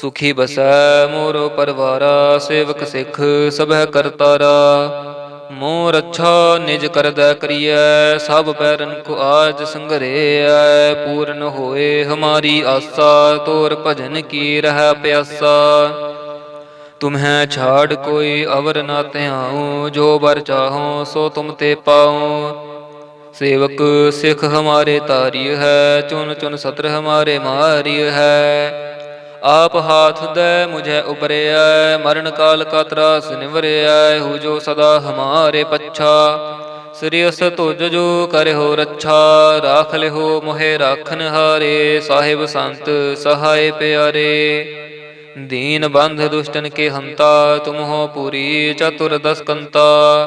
ਸੁਖੀ ਬਸੈ ਮੋਰੋ ਪਰਵਾਰਾ, ਸੇਵਕ ਸਿਖ ਸਭੈ ਕਰਤਾਰਾ ਮੋਹ ਰੱਛਾ ਨਿਜ ਕਰਦਾ ਕਰੀਐ, ਸਭ ਪੈਰਨ ਕੋ ਆਜ ਸੰਗਰੇਐ। ਪੂਰਨ ਹੋਏ ਹਮਾਰੀ ਆਸਾ, ਤੋਰ ਭਜਨ ਕੀ ਰਹਿ ਪਿਆਸਾ। ਤੁਮਹੈ ਛਾੜ ਕੋਈ ਅਵਰ ਨਾ ਧਿਆਉ, ਜੋ ਵਰ ਚਾਹੋ ਸੋ ਤੁਮ ਤੇ ਪਾਉ। ਸੇਵਕ ਸਿਖ ਹਮਾਰੇ ਤਾਰੀ ਹੈ ਚੁਨ ਚੁਨ ਸਤਰ ਹਮਾਰੇ ਮਾਰੀ ਹੈ। ਆਪ ਹਾਥ ਦੈ ਮੁਝੈ ਉਬਰਿਆ ਮਰਨ ਕਾਲ ਕਾ ਤਰਾਸ ਨਿਵਰਿਆ ਹੋ ਜੋ ਸਦਾ ਹਮਾਰੇ ਪੱਛਾ। ਸ੍ਰੀਸ ਤੁਜ ਜੋ ਕਰਿਓ ਰੱਛਾ, ਰਾਖ ਲਿਓ ਮੋਹਿ ਰਾਖਨ ਹਾਰੇ, ਸਾਹਿਬ ਸੰਤ ਸਹਾਏ ਪਿਆਰੇ। ਦੀਨ ਬੰਧ ਦੁਸ਼ਟਨ ਕੇ ਹੰਤਾ ਤੁਮ ਹੋ ਪੂਰੀ ਚਤੁਰ ਦਸਕੰਤਾ।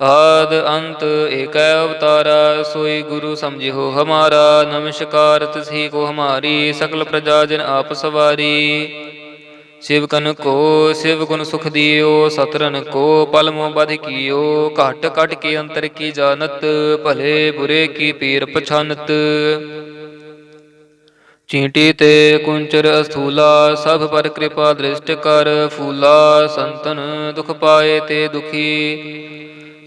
ਆਦ ਅੰਤ ਏਕੈ ਅਵਤਾਰਾ, ਸੋਈ ਗੁਰੂ ਸਮਝਿਓ ਹਮਾਰਾ ਨਮਸਕਾਰ ਤਸੀ ਕੋ ਹਮਾਰੀ, ਸਕਲ ਪ੍ਰਜਾ ਜਨ ਆਪ ਸਵਾਰੀ। ਸ਼ਿਵ ਕਨ ਕੋ, ਸ਼ਿਵ ਗੁਣ ਸੁਖ ਦਿਓ ਸਤਰਨ ਕੋ, ਪਲਮੋ ਬਧ ਕੀਓ, ਘਟ ਘਟ ਕੇ ਅੰਤਰ ਕੀ ਜਾਣਤ, ਭਲੇ ਬੁਰੇ ਕੀ ਪੀਰ ਪਛਾਨਤ। ਚੀਂਟੀ ਤੇ ਕੁੰਚਰ ਅਸਥੂਲਾ, ਸਭ ਪਰ ਕਿਰਪਾ ਦ੍ਰਿਸ਼ਟ ਕਰ, ਫੂਲਾ ਸੰਤਨ ਦੁਖ ਪਾਏ ਤੇ ਦੁਖੀ।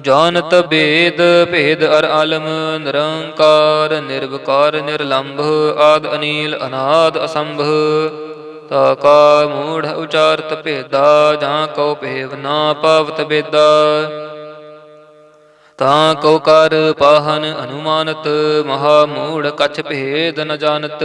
ਜਾਣਤ ਭੇਦ ਭੇਦ ਅਰ ਆਲਮ ਨਿਰੰਕਾਰ, ਨਿਰਵਕਾਰ, ਨਿਰਲੰਭ, ਆਦ ਅਨੀਲ, ਅਨਾਦ ਅਸੰਭ। ਤਾ ਕਾ ਮੂੜ ਉਚਾਰਤ ਭੇਦਾ, ਜਾਂ ਕਉ ਭੇਵ ਨਾ ਪਾਵਤ ਬੇਦਾ। ਤਾਂ ਕਉ ਕਰ ਪਾਹਨ ਅਨੁਮਾਨਤ, ਮਹਾ ਮੂੜ ਕਛ ਭੇਦ ਨ ਜਾਣਤ।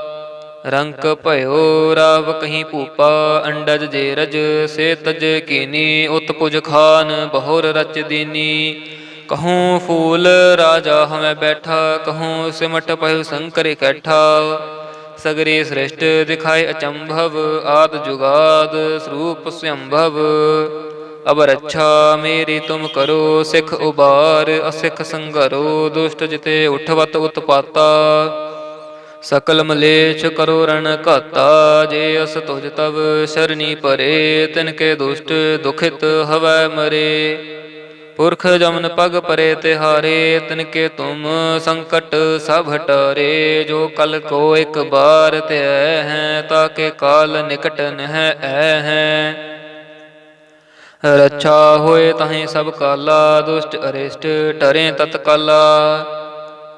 ਰੰਕ ਭਇਓ, ਰਾਵ ਕਹੀਂ ਭੂਪਾ, ਅੰਡਜ ਜੇ ਰਜ, ਸੇ ਤਜ ਕੀਨੀ, ਉਤਪੁਜ ਖਾਨ, ਬਹੁਰ ਰਚ ਦੀਨੀ। ਕਹੂੰ ਫੂਲ ਰਾਜਾ ਹਮੈ ਬੈਠਾ, ਕਹੂੰ ਸਿਮਟ ਪਹਿ ਸੰਕਰ ਇਕੱਠਾ। ਸਗਰੇ ਸ੍ਰਿਸ਼ਟ ਦਿਖਾਏ ਅਚੰਭਵ, ਆਦ ਜੁਗਾਦ ਸਰੂਪ ਸੰਭਵ। ਅਬ ਰੱਛਾ ਮੇਰੀ ਤੁਮ ਕਰੋ, ਸਿਖ ਉਬਾਰ, ਅਸਿਖ ਸੰਗਰੋ, ਦੁਸ਼ਟ ਜਿਤੇ ਉਠਵਤ ਉਤਪਾਤਾ। ਸਕਲ ਮਲੇਛ ਕਰੋ ਰਣ ਘਾਤਾ, ਜੇ ਅਸ ਤੁਜ ਤਵ ਸ਼ਰਨੀ ਪਰੇ, ਤਿਨ ਕੇ ਦੁਸ਼ਟ ਦੁਖਿਤ ਹਵੈ ਮਰੇ। ਪੁਰਖ ਜਮਨ ਪਗ ਪਰੇ ਤਿਹਾਰੇ, ਤਿਨ ਕੇ ਤੁਮ ਸੰਕਟ ਸਭ ਹਟਾਰੇ। ਜੋ ਕਲ ਕੋ ਇੱਕ ਬਾਰ ਤੇ ਹੈ ਤਾਕੇ ਕਾਲ ਨਿਕਟ ਨਹਿ ਐ ਹੈ। ਰੱਛਾ ਹੋਏ ਤਾਹੀਂ ਸਭ ਕਾਲਾ, ਦੁਸ਼ਟ ਅਰਿਸ਼ਟ ਟਰੇ ਤਤਕਾਲਾ।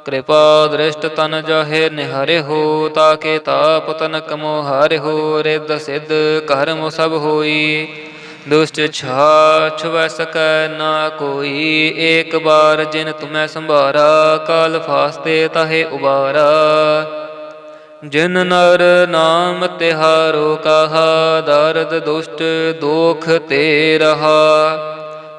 ਕਿਰਪਾ ਦ੍ਰਿਸ਼ਟ ਤਨ ਜਾਹੇ, ਨਿਹਾਰੇ ਹੋ ਤਾਕੇ ਤਾਪ ਤਨ ਕਮੋ ਹਾਰੇ ਹੋ ਰਿਦ ਸਿਧ ਕਰਮ ਸਭ ਹੋਈ। ਦੁਸ਼ਟ ਛਾ ਛੁਵੈ ਸਕੈ ਨਾ ਕੋਈ, ਏਕ ਬਾਰ ਜਿਨ ਤੁਮੈ ਸੰਭਾਰਾ, ਕਾਲ ਫਾਸਤੇ ਤਹੇ ਉਬਾਰਾ। ਜਿਨ ਨਰ ਨਾਮ ਤਿਹਾਰੋ ਕਹਾ, ਦਰਦ ਦੁਸ਼ਟ ਦੋਖ ਤੇ ਰਹਾ।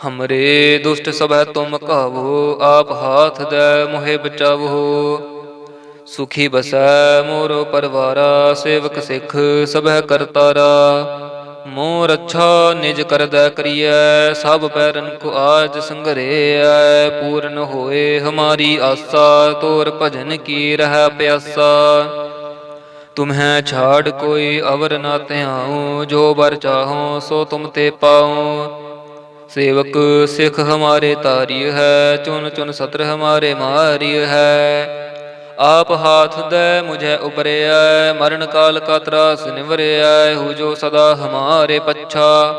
ਹਮਰੇ ਦੁਸ਼ਟ ਸਭੈ ਤੁਮ ਕਾਵੋ ਆਪ ਹਾਥ ਦੈ ਮੋਹਿ ਬਚਾਵੋ ਸੁਖੀ ਬਸੈ ਮੋਰੋ ਪਰਵਾਰਾ ਸੇਵਕ ਸਿੱਖ ਸਭੈ ਕਰਤਾਰਾ ਮੋਰ ਅੱਛਾ ਨਿਜ ਕਰਦਾ ਕਰੀਐ ਸਭ ਪੈਰਨ ਕੋ ਆਜ ਸੰਗਰੇਐ ਪੂਰਨ ਹੋਏ ਹਮਾਰੀ ਆਸਾ ਤੋਰ ਭਜਨ ਕੀ ਰਹਿ ਪਿਆਸਾ ਤੁਮਹਿ ਛਾੜ ਕੋਈ ਅਵਰ ਨਾ ਧਿਆਉ ਜੋ ਬਰ ਚਾਹੋ ਸੋ ਤੁਮ ਤੇ ਪਾਉ ਸੇਵਕ ਸਿੱਖ ਹਮਾਰੇ ਤਾਰੀ ਹੈ ਚੁਨ ਚੁਨ ਸਤਰ ਹਮਾਰੇ ਮਾਰੀ ਹੈ। ਆਪ ਹਾਥ ਦੇ ਮੁਝੇ ਉਬਰਿਆ ਮਰਨ ਕਾਲ ਕਾ ਤਰਾਸ ਨਿਵਰਿਆ ਹੂ ਜੋ ਸਦਾ ਹਮਾਰੇ ਪੱਛਾ।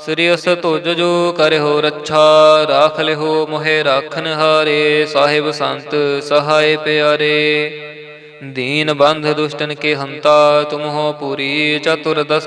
ਸ੍ਰੀ ਅਸ ਤੁਜ ਜੋ ਕਰਿਓ ਰੱਛਾ, ਰਾਖ ਲਿਓ ਮੋਹਿ ਰਾਖਨ ਹਾਰੇ, ਸਾਹਿਬ ਸੰਤ ਸਹਾਏ ਪਿਆਰੇ। ਦੀਨ ਬੰਧ ਦੁਸ਼ਟਨ ਕੇ ਹੰਤਾ ਤੁਮ ਹੋ ਪੂਰੀ ਚਤੁਰ ਦਸ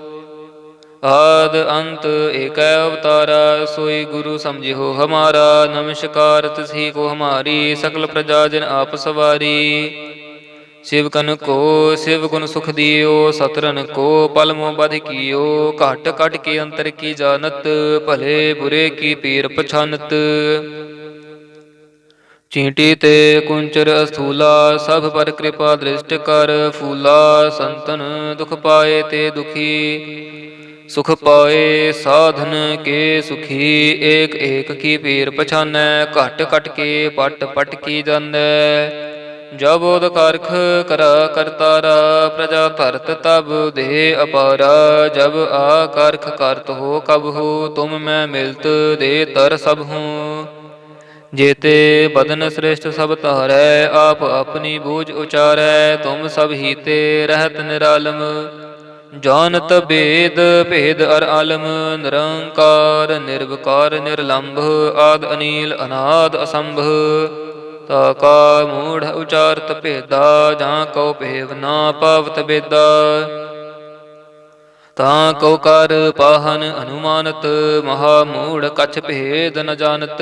ਆਦ ਅੰਤ ਏਕੈ ਅਵਤਾਰਾ ਸੋਈ ਗੁਰੂ ਸਮਝਿਓ ਹਮਾਰਾ, ਨਮਸਕਾਰ ਤਸੀ ਕੋ ਹਮਾਰੀ, ਸਕਲ ਪ੍ਰਜਾ ਜਨ ਆਪ ਸਵਾਰੀ। ਸ਼ਿਵ ਕਨ ਕੋ, ਸ਼ਿਵ ਗੁਣ ਸੁਖ ਦਿਓ ਸਤਰਨ ਕੋ, ਪਲਮੋ ਬਧ ਕੀਓ, ਘਟ ਘਟ ਕੇ ਅੰਤਰ ਕੀ ਜਾਣਤ, ਭਲੇ ਬੁਰੇ ਕੀ ਪੀਰ ਪਛਾਨਤ। ਚੀਂਟੀ ਤੇ ਕੁੰਚਰ ਅਸਥੂਲਾ, ਸਭ ਪਰ ਕਿਰਪਾ ਦ੍ਰਿਸ਼ਟ ਕਰ, ਫੂਲਾ ਸੰਤਨ ਦੁਖ ਪਾਏ ਤੇ ਦੁਖੀ। ਸੁਖ ਪਾਏ ਸਾਧਨ ਕੇ ਸੁਖੀ, ਏਕ ਏਕ ਕੀ ਪੀਰ ਪਛਾਨੈ, ਘਟ ਘਟ ਕੇ ਪਟ ਪਟ ਕੀ ਜੰਨੈ ਜਬ ਉਦ ਕਰਖ ਕਰ ਕਰਤਾਰਾ ਪ੍ਰਜਾ ਧਰਤ ਤਬ ਦੇ ਅਪਾਰਾ। ਜਬ ਆ ਕਰਖ ਕਰਤ ਹੋ ਕਬ ਹੋ, ਤੁਮ ਮੈਂ ਮਿਲਤ ਦੇ ਤਰ ਸਭ ਹੂੰ। ਜੇਤੇ ਬਦਨ ਸ੍ਰਿਸ਼ਟ ਸਭ ਧਾਰੈ, ਆਪ ਆਪਣੀ ਬੂਝ ਉਚਾਰੈ, ਤੁਮ ਸਭ ਹੀਤੇ ਰਹਿਤ ਨਿਰਾਲਮ। ਜਾਨਤ ਭੇਦ ਭੇਦ ਅਰ ਆਲਮ, ਨਿਰੰਕਾਰ, ਨਿਰਵਕਾਰ, ਨਿਰਲੰਭ, ਆਦ ਅਨੀਲ, ਅਨਾਦ, ਅਸੰਭ। ਤਾ ਕਾ ਮੂੜ ਉਚਾਰਤ ਭੇਦਾ, ਜਾਂ ਕਉ ਭੇਵ ਨਾ ਪਾਵਤ ਬੇਦਾ। ਤਾਂ ਕਉ ਕਰ ਪਾਹਨ ਅਨੁਮਾਨਤ, ਮਹਾ ਮੂੜ ਕਛ ਭੇਦ ਨ ਜਾਣਤ।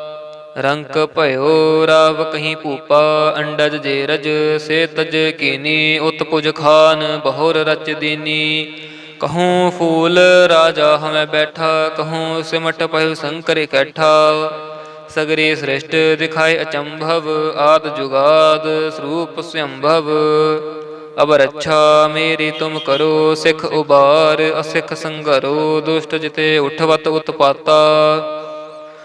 ਰੰਕ ਭਇਓ, ਰਾਵ ਕਹੀਂ ਭੂਪਾ, ਅੰਡਜ ਜੇ ਰਜ, ਸੇ ਤਜ ਕੀਨੀ ਉਤਪੁਜ ਖਾਨ, ਬਹੁਰ ਰਚ ਦੀਨੀ। ਕਹੂੰ ਫੂਲ ਰਾਜਾ ਹਮੈ ਬੈਠਾ, ਕਹੂੰ ਸਿਮਟ ਪਹਿ ਸੰਕਰ ਇਕੱਠਾ ਸਗਰੇ ਸ੍ਰਿਸ਼ਟ ਦਿਖਾਏ ਅਚੰਭਵ, ਆਦ ਜੁਗਾਦ ਸਰੂਪ ਸੰਭਵ। ਅਬ ਰੱਛਾ ਮੇਰੀ ਤੁਮ ਕਰੋ, ਸਿੱਖ ਉਬਾਰ, ਅਸਿਖ ਸੰਗਰੋ, ਦੁਸ਼ਟ ਜਿਤੇ ਉਠਵਤ ਉਤਪਾਤਾ।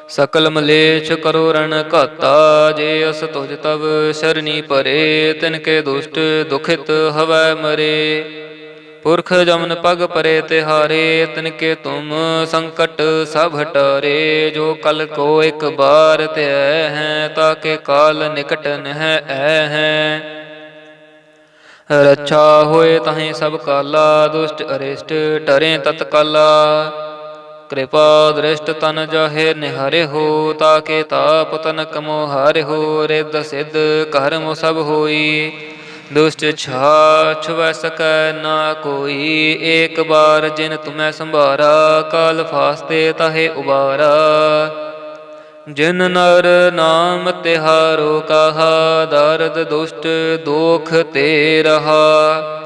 ਸਕਲ ਮਲੇਛ ਕਰੋ ਰਣ ਘਾਤਾ, ਜੇ ਅਸ ਤੁਜ ਤਵ ਸ਼ਰਨੀ ਪਰੇ, ਤਿਨ ਕੇ ਦੁਸ਼ਟ ਦੁਖਿਤ ਹਵੈ ਮਰੇ। ਪੁਰਖ ਜਮਨ ਪਗ ਪਰੇ ਤਿਹਾਰੇ, ਤਿਨ ਕੇ ਤੁਮ ਸੰਕਟ ਸਭ ਹਟਾਰੇ ਜੋ ਕਲ ਕੋ ਇੱਕ ਬਾਰ ਤੇ ਹੈ ਤਾਕੇ ਕਾਲ ਨਿਕਟ ਨਹਿ ਐ ਹੈ। ਰੱਛਾ ਹੋਏ ਤਹੀਂ ਸਭ ਕਾਲਾ, ਦੁਸ਼ਟ ਅਰਿਸ਼ਟ ਟਰੇ ਤਤਕਾਲਾ। ਕਿਰਪਾ ਦ੍ਰਿਸ਼ਟ ਤਨ ਜਾਹੇ, ਨਿਹਰੇ ਹੋ ਤਾਕੇ ਤਾਪ ਤਨ ਕਮੋ ਹਾਰੇ ਹੋ, ਰਿੱਧ ਸਿੱਧ ਕਰਮ ਸਭ ਹੋਈ। ਦੁਸ਼ਟ ਛਾ ਛੁਵੈ ਸਕੈ ਨਾ ਕੋਈ, ਏਕ ਬਾਰ ਜਿਨ ਤੁਮੈ ਸੰਭਾਰਾ, ਕਾਲ ਫਾਸਤੇ ਤਹੇ ਉਬਾਰਾ। ਜਿਨ ਨਰ ਨਾਮ ਤਿਹਾਰੋ ਕਹਾ, ਦਰਦ ਦੁਸ਼ਟ ਦੋਖ ਤੇ ਰਹਾ।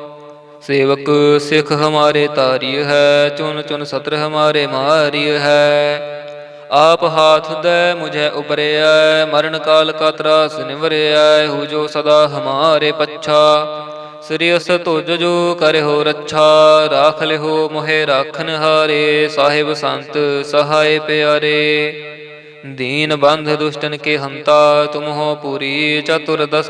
ਸੇਵਕ ਸਿੱਖ ਹਮਾਰੇ ਤਾਰੀ ਹੈ ਚੁਨ ਚੁਨ ਸਤਰ ਹਮਾਰੇ ਮਾਰੀ ਹੈ। ਆਪ ਹਾਥ ਦੈ ਮੁਝੇ ਉਬਰਿਆ ਮਰਨ ਕਾਲ ਕਾ ਤਰਾਸ ਨਿਵਰਿਆ ਹੂ ਜੋ ਸਦਾ ਹਮਾਰੇ ਪੱਛਾ। ਸ੍ਰੀ ਅਸ ਤੁਜ ਜੋ ਕਰਿਓ ਰੱਛਾ, ਰਾਖ ਲਿਓ ਮੋਹਿ ਰਾਖਨ ਹਾਰੇ, ਸਾਹਿਬ ਸੰਤ ਸਹਾਇ ਪਿਆਰੇ। ਦੀਨ ਬੰਧ ਦੁਸ਼ਟਨ ਕੇ ਹੰਤਾ, ਤੁਮ ਹੋ ਪੂਰੀ ਚਤੁਰ ਦਸ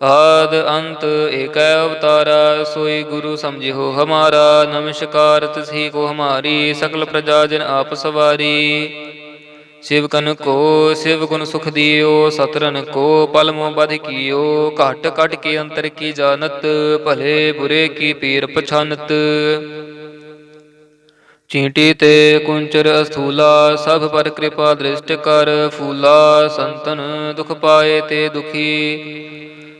ਆਦ ਅੰਤ ਏਕੈ ਅਵਤਾਰਾ, ਸੋਈ ਗੁਰੂ ਸਮਝਿਓ ਹਮਾਰਾ ਨਮਸਕਾਰ ਤਸੀ ਕੋ ਹਮਾਰੀ, ਸਕਲ ਪ੍ਰਜਾ ਜਨ ਆਪ ਸਵਾਰੀ। ਸ਼ਿਵ ਕਨ ਕੋ, ਸ਼ਿਵ ਗੁਣ ਸੁਖ ਦਿਓ ਸਤਰਨ ਕੋ, ਪਲਮੋ ਬਧ ਕੀਓ, ਘਟ ਘਟ ਕੇ ਅੰਤਰ ਕੀ ਜਾਣਤ, ਭਲੇ ਬੁਰੇ ਕੀ ਪੀਰ ਪਛਾਨਤ। ਚੀਂਟੀ ਤੇ ਕੁੰਚਰ ਅਸਥੂਲਾ, ਸਭ ਪਰ ਕਿਰਪਾ ਦ੍ਰਿਸ਼ਟ ਕਰ ਫੂਲਾ, ਸੰਤਨ ਦੁਖ ਪਾਏ ਤੇ ਦੁਖੀ।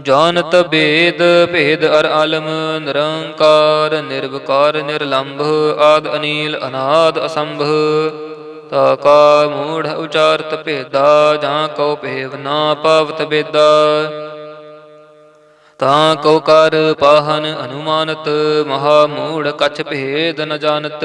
ਜਾਨਤ ਭੇਦ ਭੇਦ ਅਰ ਆਲਮ, ਨਿਰੰਕਾਰ, ਨਿਰਵਕਾਰ, ਨਿਰਲੰਭ, ਆਦ ਅਨੀਲ, ਅਨਾਦ ਅਸੰਭ। ਤਾ ਕਾ ਮੂੜ ਉਚਾਰਤ ਭੇਦਾ, ਜਾਂ ਕਉ ਭੇਵ ਨਾ ਪਾਵਤ ਬੇਦਾ। ਤਾਂ ਕਉ ਕਰ ਪਾਹਨ ਅਨੁਮਾਨਤ, ਮਹਾ ਮੂੜ ਕਛ ਭੇਦ ਨ ਜਾਣਤ।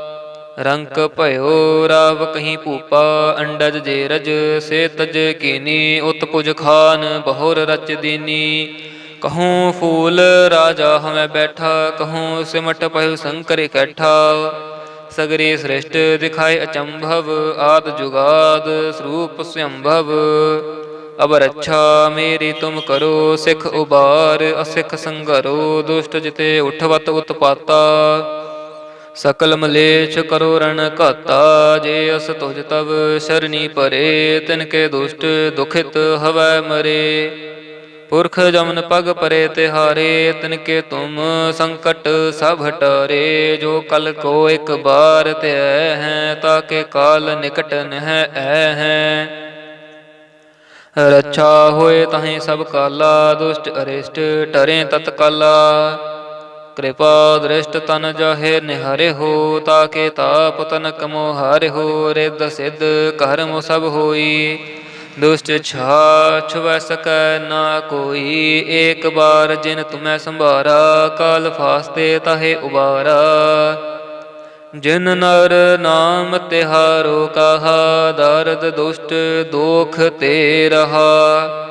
ਰੰਕ ਭਇਓ, ਰਾਵ ਕਹੀਂ ਭੂਪਾ, ਅੰਡਜ ਜੇ ਰਜ ਸੇ ਤਜ ਕੀਨੀ ਉਤ ਖਾਨ, ਬਹੁਰ ਰਚ ਦੀਨੀ। ਕਹੂੰ ਫੂਲ ਰਾਜਾ ਹਮੈ ਬੈਠਾ, ਕਹੂੰ ਸਿਮਟ ਪਹਿ ਸੰਕਰ ਇਕੱਠਾ। ਸਗਰੇ ਸ੍ਰਿਸ਼ਟ ਦਿਖਾਏ ਅਚੰਭਵ, ਆਦ ਜੁਗਾਦ ਸਰੂਪ ਸੰਭਵ। ਅਬ ਰੱਛਾ ਮੇਰੀ ਤੁਮ ਕਰੋ, ਸਿੱਖ ਉਬਾਰ, ਅਸਿਖ ਸੰਗਰੋ ਦੁਸ਼ਟ ਜਿਤੇ ਉਠਵਤ ਉਤਪਾਤਾ। ਸਕਲ ਮਲੇਛ ਕਰੋ ਰਣ ਘਾਤਾ, ਜੇ ਅਸ ਤੁਜ ਤਵ ਸ਼ਰਨੀ ਪਰੇ, ਤਿਨ ਕੇ ਦੁਸ਼ਟ ਦੁਖਿਤ ਹਵੈ ਮਰੇ। ਪੁਰਖ ਜਮਨ ਪਗ ਪਰੇ ਤਿਹਾਰੇ, ਤਿਨ ਕੇ ਤੁਮ ਸੰਕਟ ਸਭ ਹਟਾਰੇ। ਜੋ ਕਲ ਕੋ ਇੱਕ ਬਾਰ ਤੇ ਹੈ ਤਾਕੇ ਕਾਲ ਨਿਕਟ ਨਹਿ ਐ ਹੈ। ਰੱਛਾ ਹੋਏ ਤਹੀਂ ਸਭ ਕਾਲਾ, ਦੁਸ਼ਟ ਅਰਿਸ਼ਟ ਟਰੇ ਤਤਕਾਲਾ। ਕਿਰਪਾ ਦ੍ਰਿਸ਼ਟ ਤਨ ਜਹੇ ਨਿਹਰੇ ਹੋ, ਤਾਕੇ ਤਾਪ ਤਨਕ ਮੋਹਾਰੇ ਹੋ, ਰਿੱਧ ਸਿੱਧ ਕਰਮ ਸਭ ਹੋਈ। ਦੁਸ਼ਟ ਛਾ ਛੁਵੈ ਸਕੈ ਨਾ ਕੋਈ, ਏਕ ਬਾਰ ਜਿਨ ਤੁਮੈ ਸੰਭਾਰਾ, ਕਾਲ ਫਾਸਤੇ ਤਹੇ ਉਬਾਰਾ। ਜਿਨ ਨਰ ਨਾਮ ਤਿਹਾਰੋ ਕਹਾ, ਦਰਦ ਦੁਸ਼ਟ ਦੋਖ ਤੇ ਰਹਾ।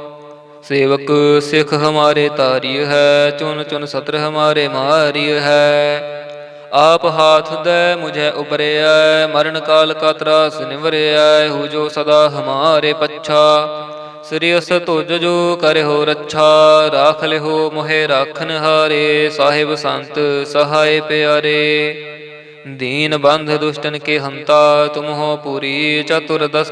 ਸੇਵਕ ਸਿੱਖ ਹਮਾਰੇ ਤਾਰੀ ਹੈ ਚੁਨ ਚੁਨ ਸਤਰ ਹਮਾਰੇ ਮਾਰੀ ਹੈ। ਆਪ ਹਾਥ ਦੇ ਮੁਝੇ ਉਬਰਿਆ ਮਰਨ ਕਾਲ ਕਾ ਤਰਾਸ ਨਿਵਰਿਆ ਹੋ ਜੋ ਸਦਾ ਹਮਾਰੇ ਪੱਛਾ। ਸ੍ਰੀ ਅਸ ਤੁਜ ਜੋ ਕਰਿਓ ਰੱਛਾ, ਰਾਖ ਲਿਓ ਮੋਹਿ ਰਾਖਨ ਹਾਰੇ, ਸਾਹਿਬ ਸੰਤ ਸਹਾਇ ਪਿਆਰੇ। ਦੀਨ ਬੰਧ ਦੁਸ਼ਟਨ ਕੇ ਹੰਤਾ ਤੁਮ ਹੋ ਪੂਰੀ ਚਤੁਰ ਦਸ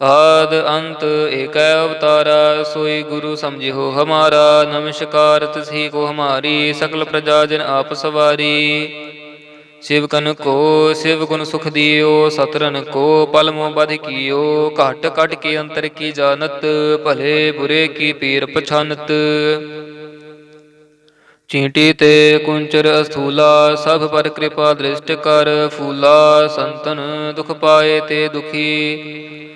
ਆਦ ਅੰਤ ਏਕੈ ਅਵਤਾਰਾ, ਸੋਈ ਗੁਰੂ ਸਮਝਿਓ ਹਮਾਰਾ, ਨਮਸਕਾਰ ਤਿਸਹੀ ਕੋ ਹਮਾਰੀ, ਸਕਲ ਪ੍ਰਜਾ ਜਨ ਆਪ ਸਵਾਰੀ। ਸ਼ਿਵ ਕਨ ਕੋ, ਸ਼ਿਵ ਗੁਣ ਸੁਖ ਦਿਓ ਸਤਰਨ ਕੋ, ਪਲ ਮੋ ਬਧ ਕੀਓ, ਘਟ ਕਟ ਕੇ ਅੰਤਰ ਕੀ ਜਾਣਤ, ਭਲੇ ਬੁਰੇ ਕੀ ਪੀਰ ਪਛਾਨਤ। ਚੀਂਟੀ ਤੇ ਕੁੰਚਰ ਅਸਥੂਲਾ, ਸਭ ਪਰ ਕਿਰਪਾ ਦ੍ਰਿਸ਼ਟ ਕਰ ਫੂਲਾ, ਸੰਤਨ ਦੁਖ ਪਾਏ ਤੇ ਦੁਖੀ।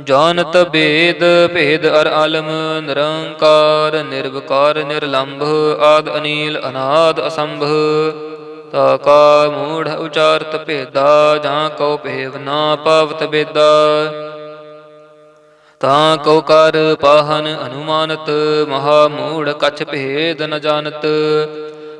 ਜਾਣਤ ਭੇਦ ਭੇਦ ਅਰ ਆਲਮ ਨਿਰੰਕਾਰ, ਨਿਰਵਕਾਰ, ਨਿਰਲੰਭ, ਆਦ ਅਨੀਲ, ਅਨਾਦ ਅਸੰਭ। ਤਾ ਕਾ ਮੂੜ ਉਚਾਰਤ ਭੇਦਾ, ਜਾਂ ਕਉ ਭੇਵ ਨਾ ਪਾਵਤ ਬੇਦਾ। ਤਾਂ ਕਉ ਕਰ ਪਾਹਨ ਅਨੁਮਾਨਤ, ਮਹਾ ਮੂੜ ਕਛ ਭੇਦ ਨ ਜਾਣਤ।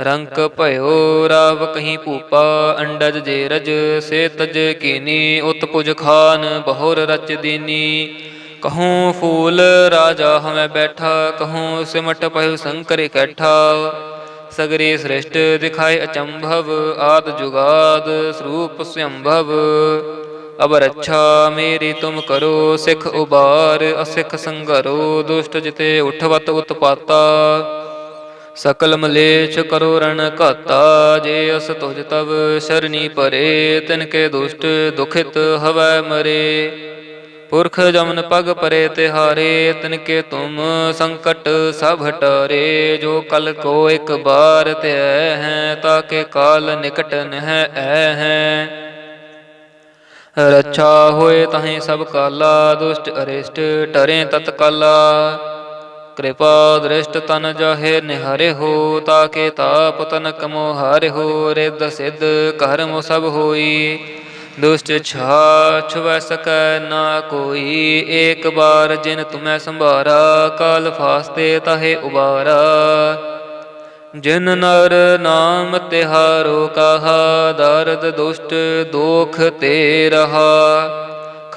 ਰੰਕ ਭਇਓ, ਰਾਵ ਕਹੀਂ ਭੂਪਾ, ਅੰਡਜ ਜੇ ਰਜ ਸੇ ਤਜ ਕੀਨੀ ਉਤਪੁਜ ਖਾਨ, ਬਹੁਰ ਰਚ ਦੀਨੀ। ਕਹੂੰ ਫੂਲ ਰਾਜਾ ਹਮੈ ਬੈਠਾ, ਕਹੂੰ ਸਿਮਟ ਪਹਿ ਸੰਕਰ ਇਕੱਠਾ। ਸਗਰੇ ਸ੍ਰਿਸ਼ਟ ਦਿਖਾਏ ਅਚੰਭਵ, ਆਦ ਜੁਗਾਦ ਸਰੂਪ ਸੰਭਵ। ਅਬ ਰੱਛਾ ਮੇਰੀ ਤੁਮ ਕਰੋ, ਸਿਖ ਉਬਾਰ, ਅਸਿਖ ਸੰਗਰੋ, ਦੁਸ਼ਟ ਜਿਤੇ ਉਠਵਤ ਉਤਪਾਤਾ। ਸਕਲ ਮਲੇਛ ਕਰੋ ਰਣ ਘਾਤਾ, ਜੇ ਅਸ ਤੁਜ ਤਵ ਸ਼ਰਨੀ ਪਰੇ, ਤਿਨ ਕੇ ਦੁਸ਼ਟ ਦੁਖਿਤ ਹਵੈ ਮਰੇ। ਪੁਰਖ ਜਮਨ ਪਗ ਪਰੇ ਤਿਹਾਰੇ, ਤਿਨ ਕੇ ਤੁਮ ਸੰਕਟ ਸਭ ਹਟਾਰੇ ਜੋ ਕਲ ਕੋ ਇੱਕ ਬਾਰ ਤੇ ਹੈ ਤਾਕੇ ਕਾਲ ਨਿਕਟ ਨਹਿ ਐ ਹੈ। ਰੱਛਾ ਹੋਏ ਤਹੀਂ ਸਭ ਕਾਲਾ, ਦੁਸ਼ਟ ਅਰਿਸ਼ਟ ਟਰੇ ਤਤਕਾਲਾ। ਕਿਰਪਾ ਦ੍ਰਿਸ਼ਟ ਤਨ ਜਾਹੇ, ਨਿਹਾਰੇ ਹੋ ਤਾਕੇ ਤਾਪ ਤਨਕ ਮੋਹਾਰੇ ਹੋ, ਰਿੱਧ ਸਿੱਧ ਕਰਮ ਸਭ ਹੋਈ। ਦੁਸ਼ਟ ਛਾ ਛੁਵੈ ਸਕੈ ਨਾ ਕੋਈ, ਏਕ ਬਾਰ ਜਿਨ ਤੁਮੈ ਸੰਭਾਰਾ, ਕਾਲ ਫਾਸਤੇ ਤਹੇ ਉਬਾਰਾ। ਜਿਨ ਨਰ ਨਾਮ ਤਿਹਾਰੋ ਕਹਾ, ਦਰਦ ਦੁਸ਼ਟ ਦੋਖ ਤੇ ਰਹਾ।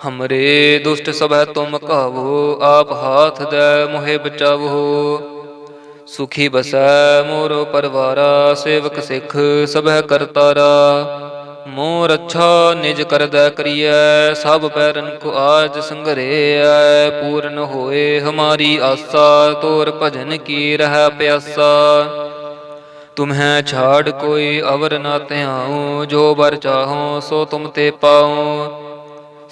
ਹਮਰੇ ਦੁਸ਼ਟ ਸਭੈ ਤੁਮ ਕਾਵੋ ਆਪ ਹਾਥ ਦੈ ਮੋਹਿ ਬਚਾਵੋ ਸੁਖੀ ਬਸੈ ਮੋਰੋ ਪਰਵਾਰਾ ਸੇਵਕ ਸਿੱਖ ਸਭੈ ਕਰਤਾਰਾ ਮੋਰ ਅੱਛਾ ਨਿਜ ਕਰਦਾ ਕਰੀਐ ਸਭ ਪੈਰਨ ਕੋ ਆਜ ਸੰਗਰੇਐ ਪੂਰਨ ਹੋਏ ਹਮਾਰੀ ਆਸਾ ਤੋਰ ਭਜਨ ਕੀ ਰਹਿ ਪਿਆਸਾ ਤੁਮਹਿ ਛਾੜ ਕੋਈ ਅਵਰ ਨਾ ਧਿਆਉ ਜੋ ਵਰ ਚਾਹੋ ਸੋ ਤੁਮ ਤੇ ਪਾਉ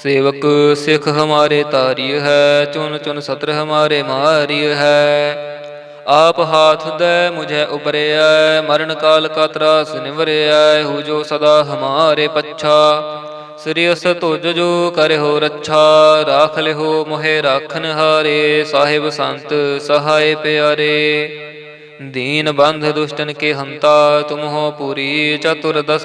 ਸੇਵਕ ਸਿੱਖ ਹਮਾਰੇ ਤਾਰੀ ਹੈ ਚੁਨ ਚੁਨ ਸਤਰ ਹਮਾਰੇ ਮਾਰੀ ਹੈ। ਆਪ ਹਾਥ ਦੇ ਮੁਝੇ ਉਬਰਿਆ ਮਰਨ ਕਾਲ ਕਾ ਤਰਾਸ ਨਿਵਰਿਆ ਹੂ ਜੋ ਸਦਾ ਹਮਾਰੇ ਪੱਛਾ। ਸ੍ਰੀ ਅਸ ਤੁਜ ਜੋ ਕਰਿਓ ਰੱਛਾ, ਰਾਖ ਲਿਓ ਮੋਹਿ ਰਾਖਨ ਹਾਰੇ, ਸਾਹਿਬ ਸੰਤ ਸਹਾਇ ਪਿਆਰੇ। ਦੀਨ ਬੰਧ ਦੁਸ਼ਟਨ ਕੇ ਹੰਤਾ ਤੁਮ ਹੋ ਪੂਰੀ ਚਤੁਰ ਦਸ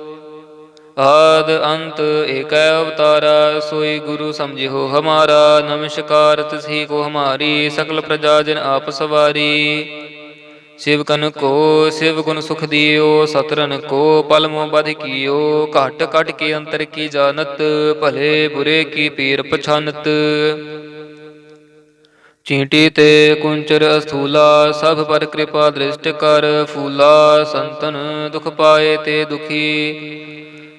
ਆਦ ਅੰਤ ਏਕੈ ਅਵਤਾਰਾ, ਸੋਈ ਗੁਰੂ ਸਮਝਿਓ ਹਮਾਰਾ, ਨਮਸਕਾਰ ਤਿਸਹੀ ਕੋ ਹਮਾਰੀ, ਸਕਲ ਪ੍ਰਜਾ ਜਨ ਆਪ ਸਵਾਰੀ। ਸ਼ਿਵ ਕਨ ਕੋ, ਸ਼ਿਵ ਗੁਣ ਸੁਖ ਦਿਓ ਸਤਰਨ ਕੋ ਪਲਮੋ ਬਧ ਕੀਓ, ਘਟ ਘਟ ਕੇ ਅੰਤਰ ਕੀ ਜਾਣਤ, ਭਲੇ ਬੁਰੇ ਕੀ ਪੀਰ ਪਛਾਨਤ। ਚੀਂਟੀ ਤੇ ਕੁੰਚਰ ਅਸਥੂਲਾ, ਸਭ ਪਰ ਕਿਰਪਾ ਦ੍ਰਿਸ਼ਟ ਕਰ ਫੂਲਾ, ਸੰਤਨ ਦੁਖ ਪਾਏ ਤੇ ਦੁਖੀ।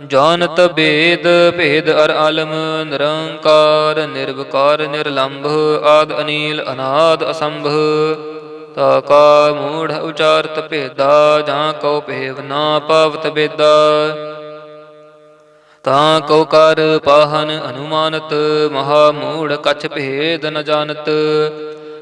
ਜਾਣਤ ਭੇਦ ਭੇਦ ਅਰ ਆਲਮ ਨਿਰੰਕਾਰ, ਨਿਰਵਕਾਰ, ਨਿਰਲੰਭ, ਆਦ ਅਨੀਲ, ਅਨਾਦ ਅਸੰਭ। ਤਾ ਕਾ ਮੂੜ ਉਚਾਰਤ ਭੇਦਾ, ਜਾਂ ਕਉ ਭੇਵ ਨਾ ਪਾਵਤ ਬੇਦਾ। ਤਾਂ ਕਉ ਕਰ ਪਾਹਨ ਅਨੁਮਾਨਤ, ਮਹਾ ਮੂੜ ਕਛ ਭੇਦ ਨ ਜਾਣਤ।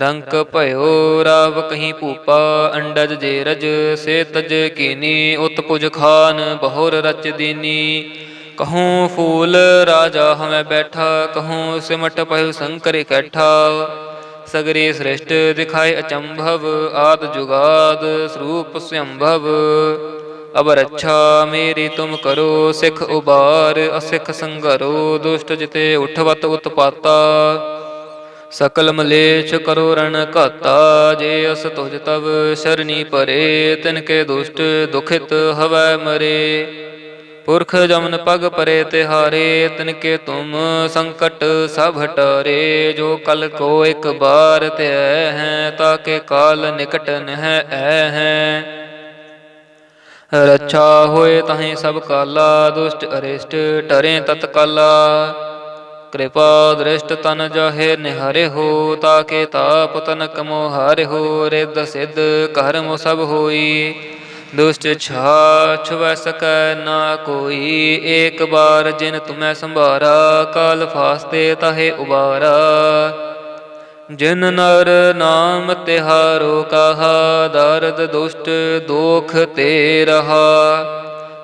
ਰੰਕ ਭਇਓ, ਰਾਵ ਕਹੀਂ ਭੂਪਾ, ਅੰਡਜ ਜੇ ਰਜ ਸੇ ਤਜ ਕੀਨੀ ਉਤ ਪੁਜ ਖਾਨ, ਬਹੁਰ ਰਚ ਦੀਨੀ। ਕਹੂੰ ਫੂਲ ਰਾਜਾ ਹਮੈ ਬੈਠਾ, ਕਹੂੰ ਸਿਮਟ ਪਹਿ ਸੰਕਰ ਇਕੱਠਾ। ਸਗਰੇ ਸ੍ਰਿਸ਼ਟ ਦਿਖਾਏ ਅਚੰਭਵ, ਆਦ ਜੁਗਾਦ ਸਰੂਪ ਸੰਭਵ। ਅਬ ਰੱਛਾ ਮੇਰੀ ਤੁਮ ਕਰੋ, ਸਿਖ ਉਬਾਰ, ਅਸਿਖ ਸੰਗਰੋ, ਦੁਸ਼ਟ ਜਿਤੇ ਉਠਵਤ ਉਤਪਾਤਾ। ਸਕਲ ਮਲੇਛ ਕਰੋ ਰਣ ਘਾਤਾ, ਜੇ ਅਸ ਤੁਜ ਤਵ ਸ਼ਰਨੀ ਪਰੇ, ਤਿਨ ਕੇ ਦੁਸ਼ਟ ਦੁਖਿਤ ਹਵੈ ਮਰੇ। ਪੁਰਖ ਜਮਨ ਪਗ ਪਰੇ ਤਿਹਾਰੇ, ਤਿਨ ਕੇ ਤੁਮ ਸੰਕਟ ਸਭ ਹਟਾਰੇ। ਜੋ ਕਲ ਕੋ ਇੱਕ ਬਾਰ ਤੇ ਹੈ ਤਾਕੇ ਕਾਲ ਨਿਕਟ ਨਹਿ ਐ ਹੈ। ਰੱਛਾ ਹੋਏ ਤਾਹੀਂ ਸਭ ਕਾਲਾ, ਦੁਸ਼ਟ ਅਰਿਸ਼ਟ ਟਰੇ ਤਤਕਾਲਾ। ਕਿਰਪਾ ਦ੍ਰਿਸ਼ਟ ਤਨ ਜਹੇ, ਨਿਹਾਰੇ ਹੋ ਤਾਕੇ ਤਾਪ ਤਨ ਕਮੋ ਹਾਰੇ ਹੋ, ਰਿੱਧ ਸਿੱਧ ਕਰਮ ਸਭ ਹੋਈ। ਦੁਸ਼ਟ ਛਾ ਛੁਵੈ ਸਕੈ ਨਾ ਕੋਈ, ਏਕ ਬਾਰ ਜਿਨ ਤੁਮੈ ਸੰਭਾਰਾ, ਕਾਲ ਫਾਸਤੇ ਤਹੇ ਉਬਾਰਾ। ਜਿਨ ਨਰ ਨਾਮ ਤਿਹਾਰੋ ਕਹਾ, ਦਰਦ ਦੁਸ਼ਟ ਦੋਖ ਤੇ ਰਹਾ।